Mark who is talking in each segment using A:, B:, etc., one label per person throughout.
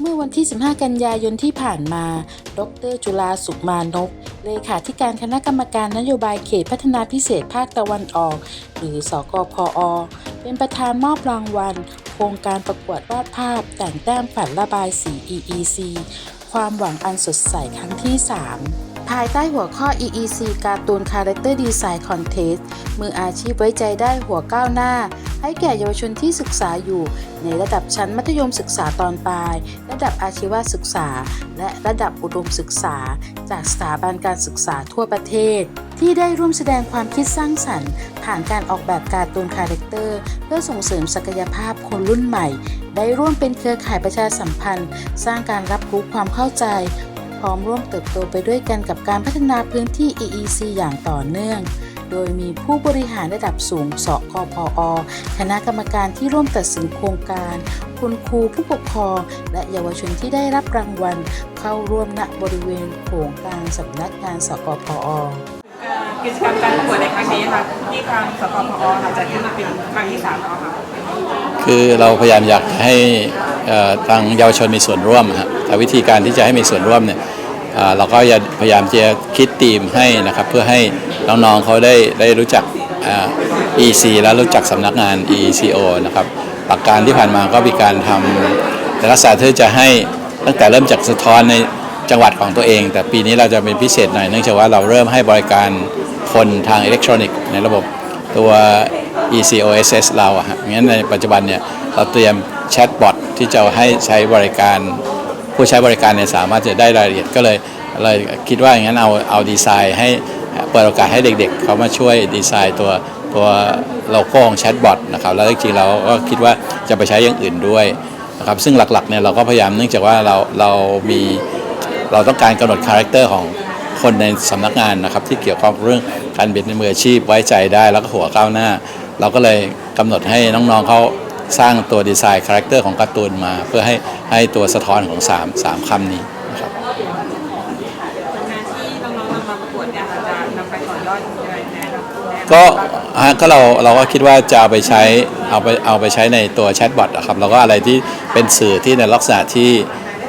A: เมื่อวันที่ 15 กันยายนที่ผ่านมา ดร จุลาสุขมานก เลขาธิการคณะกรรมการนโยบายเขตพัฒนาพิเศษภาคตะวันออก หรือสกพอเป็นประธานมอบรางวัล โครงการประกวดวาดภาพ แต่งแต้มฝันระบายสี EEC ความหวังอันสดใสครั้งที่ 3 ภายใต้หัวข้อ EEC การ์ตูน Character Design Contest มืออาชีพไว้ใจได้หัวก้าวหน้า ให้แก่เยาวชนที่ศึกษาอยู่ ในระดับชั้นมัธยมศึกษาตอนปลาย ระดับอาชีวศึกษา และระดับอุดมศึกษา จากสถาบันการศึกษาทั่วประเทศ ที่ได้ร่วมแสดงความคิดสร้างสรรค์ ผ่านการออกแบบการ์ตูนคาแรคเตอร์เพื่อส่งเสริมศักยภาพคนรุ่นใหม่ ได้ร่วมเป็นเครือข่ายประชาสัมพันธ์ สร้างการรับรู้ความเข้าใจ พร้อมร่วมเติบโตไปด้วยกันกับการพัฒนาพื้นที่ EEC อย่างต่อเนื่อง โดยมีผู้บริหารระดับสูงสกพอคณะกรรมการที่ร่วมตัดสินโครงการ คุณครูผู้ปกครอง และเยาวชนที่ได้รับรางวัล เข้าร่วมณบริเวณโถงกลางสำนักงานสกพอ
B: กิจกรรมการประกวดในครั้งนี้ค่ะที่ทางสกพอค่ะจัดขึ้นมาเป็นครั้งที่สามแล้วค่ะ
C: คือเราพยายามอยากให้เอ่อ ทางเยาวชนมีส่วนร่วมฮะแต่วิธีการที่จะให้มีส่วนร่วมเนี่ยเราก็จะพยายามจะคิดธีมให้นะครับ เพื่อให้น้องๆเขาได้ได้รู้จักอ่อ EC แล้วรู้จักสำนักงาน ECO นะครับหลักการที่ผ่านมาก็มีการทำในลักษณะที่จะให้ตั้งแต่เริ่มจากสะท้อนในจังหวัดของตัวเอง แต่ปีนี้เราจะเป็นพิเศษหน่อยเนื่องจากว่าเราเริ่มให้บริการคนทางอิเล็กทรอนิกส์ในระบบตัว ECOSS เราอะฮะงั้นในปัจจุบันเนี่ย เราเตรียมแชทบอทที่จะให้ใช้บริการ ผู้ใช้บริการเนี่ยสามารถจะได้รายละเอียดก็เลยเลยคิดว่าอย่างนั้นเอาเอาดีไซน์ให้เปิดโอกาสให้เด็กๆ เขามาช่วยดีไซน์ตัวตัวโลโก้ของแชทบอทนะครับแล้วจริงๆเราก็คิดว่าจะไปใช้อย่างอื่นด้วยนะครับซึ่งหลักๆเนี่ยเราก็พยายามเนื่องจากว่าเราเรามีเราต้องการกำหนดคาแรคเตอร์ของคนในสำนักงานนะครับที่เกี่ยวข้องเรื่องการเป็นมืออาชีพไว้ใจได้แล้วก็หัวก้าวหน้า เราก็เลยกำหนดให้น้องๆเขา สร้างตัวดีไซน์คาแรคเตอร์ของการ์ตูนมา เพื่อให้ให้ตัวสะท้อนของ3 3คำนี้นะครับ
B: ผลงานที่น้องๆนำมาประกวดเนี่ยค่ะจะนำไปต่อยอดยังไงแน่ครับแน่
C: ก็ฮะก็เราเราก็คิดว่าจะเอาไปใช้เอาไปเอาไปใช้ในตัวแชทบอทนะครับแล้วก็อะไรที่เป็นสื่อที่ในลักษณะที่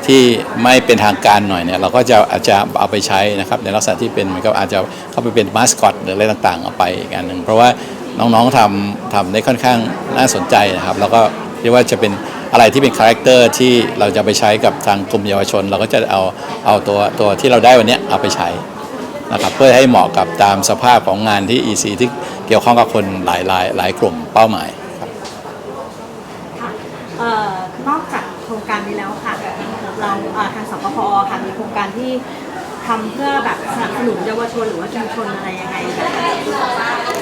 C: ที่ไม่เป็นทางการหน่อยเนี่ยเราก็จะอาจจะเอาไปใช้นะครับในลักษณะที่เป็นเหมือนกับอาจจะเข้าไปเป็นมาสคอตหรืออะไรต่างๆเอาไปอีกอันหนึ่งเพราะว่า น้องๆทำทำได้ค่อนข้างน่าสนใจนะครับ แล้วก็เรียกว่าจะเป็นอะไรที่เป็นคาแรคเตอร์ที่เราจะไปใช้กับทางกลุ่มเยาวชน เราก็จะเอาเอาตัวตัวที่เราได้วันนี้เอาไปใช้นะครับเพื่อให้เหมาะกับตามสภาพของงานที่ EC ที่เกี่ยวข้องกับคนหลายหลายหลายกลุ่มเป้าหมายครับ
D: นอกจากโครงการนี้แล้วค่ะเราทางสปพค่ะมีโครงการที่ ทำเพื่อแบบสนับสนุนเยาวชนหรือว่าชุมชนอะไรยังไง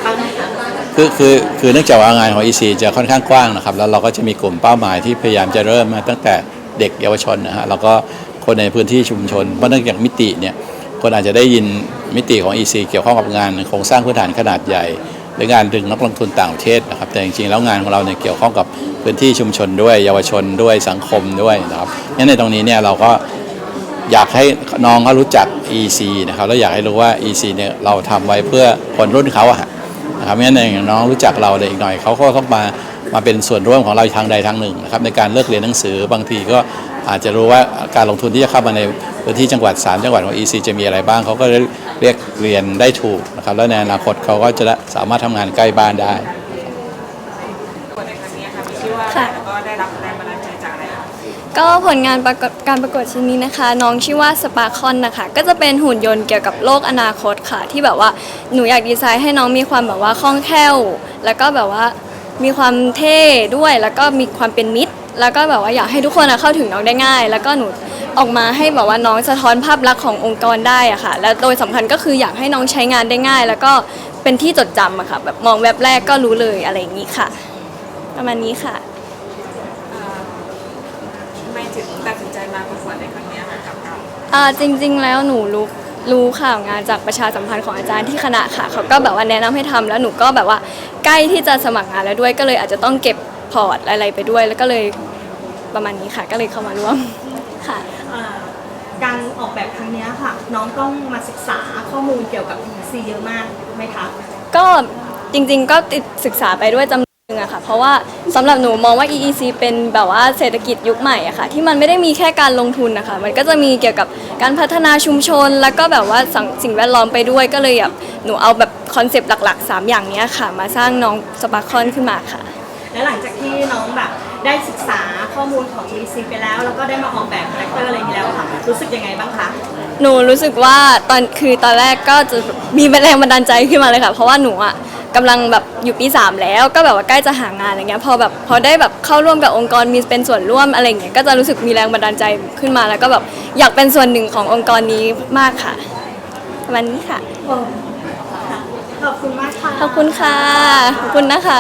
D: บ้างไหมคะ
C: คือคือคือเนื่องจากว่างานของ EC จะค่อนข้างกว้างนะครับ แล้วเราก็จะมีกลุ่มเป้าหมายที่พยายามจะเริ่มมาตั้งแต่เด็กเยาวชนนะฮะแล้วก็คนในพื้นที่ชุมชนเพราะเนื่องจากมิติเนี่ยคนอาจจะได้ยินมิติของ EC เกี่ยวข้องกับงานโครงสร้างพื้นฐานขนาดใหญ่ หรืองานดึงนักลงทุนต่างประเทศนะครับแต่จริงๆแล้วงานของเราเนี่ยเกี่ยวข้องกับพื้นที่ชุมชนด้วย เยาวชนด้วยสังคมด้วยนะครับงั้นในตรงนี้เนี่ยเราก็ อยากให้น้องเขารู้จัก EC นะครับแล้วอยากให้รู้ว่า EC เนี่ยเราทำไว้เพื่อคนรุ่นเขาอะฮะนะครับงั้นอย่างน้องรู้จักเราเลยอีกหน่อยเขาก็ต้องมามาเป็นส่วนร่วมของเราทางใดทางหนึ่งนะครับในการเลิกเรียนหนังสือบางทีก็อาจจะรู้ว่าการลงทุนที่จะเข้ามาในพื้นที่จังหวัด 3 จังหวัดของ EC จะมีอะไรบ้างเขาก็เรียกเรียนได้ถูกนะครับแล้วในอนาคตเขาก็จะสามารถทำงานใกล้บ้านได้
B: ประกวดในครั้งนี้ค่ะมีชื่อว่าอะไร
E: ค่ะ
B: แล้วก็ได้รับแรงบัน ก็
E: ผลงานประกวดการประกวดชิ้นนี้นะคะ น้องชื่อว่าสปาคอนนะคะ ก็จะเป็นหุ่นยนต์เกี่ยวกับโลกอนาคตค่ะ ที่แบบว่าหนูอยากดีไซน์ให้น้องมีความแบบว่าคล่องแคล่ว แล้วก็แบบว่ามีความเท่ด้วย แล้วก็มีความเป็นมิตร แล้วก็แบบว่าอยากให้ทุกคนอะเข้าถึงน้องได้ง่าย แล้วก็หนูออกมาให้แบบว่าน้องสะท้อนภาพลักษณ์ขององค์กรได้อะค่ะ และโดยสำคัญก็คืออยากให้น้องใช้งานได้ง่าย แล้วก็เป็นที่จดจำอะค่ะ แบบมองแวบแรกก็รู้เลยอะไรอย่างนี้ค่ะ ประมาณนี้ค่ะ
B: ถึงตัดสินใจมาประกวดในครั้งนี้ค่ะกับเรา
E: อ่าจริงๆแล้วหนูรู้รู้ข่าวงานจากประชาสัมพันธ์ของอาจารย์ที่คณะค่ะเขาก็แบบว่าแนะนำให้ทำแล้วหนูก็แบบว่าใกล้ที่จะสมัครงานแล้วด้วยก็เลยอาจจะต้องเก็บพอร์ตอะไรไปด้วย แล้วก็เลยประมาณนี้ค่ะ ก็เลยเข้ามาร่วมค่ะ
D: เอ่อการออกแบบครั้งเนี้ยค่ะ น้องต้องมาศึกษาข้อมูลเกี่ยวกับ EC เยอะมากไหมคะ
E: ก็จริงๆก็ติดศึกษาไปด้วยจำ นึงอะค่ะเพราะว่าสำหรับหนูมองว่า EEC เป็นแบบว่าเศรษฐกิจยุคใหม่อะค่ะที่มันไม่ได้มีแค่การลงทุนนะคะมันก็จะมีเกี่ยวกับการพัฒนาชุมชน แล้วก็แบบว่าสังสิ่งแวดล้อมไปด้วยก็เลยแบบหนูเอาแบบคอนเซปต์หลัก ๆ 3 อย่างเนี้ยค่ะ มาสร้างน้องสปาร์คอนขึ้นมาค่ะ
D: และหลังจากที่น้องแบบได้ศึกษาข้อมูลของ EC ไปแล้ว แล้วก็ได้มาออกแบบคาแรคเตอร์อะไรอย่างนี้แล้วค่ะรู้สึกยังไงบ้างคะ
E: หนูรู้สึกว่าตอนคือตอนแรกก็จะมีแรงบันดาลใจขึ้นมาเลยค่ะ เพราะว่าหนูอะ กำลังแบบอยู่ปี 3 แล้ว ก็แบบว่าใกล้จะหางานอะไรเงี้ยพอแบบพอได้แบบเข้าร่วมกับองค์กรมีเป็นส่วนร่วมอะไรเงี้ยก็จะรู้สึกมีแรงบันดาลใจขึ้นมาแล้วก็แบบอยากเป็นส่วนหนึ่งขององค์กรนี้มากค่ะวันนี้ค่ะ
D: ขอบคุณมากค่ะ
E: ขอบคุณค่ะขอบคุณนะคะ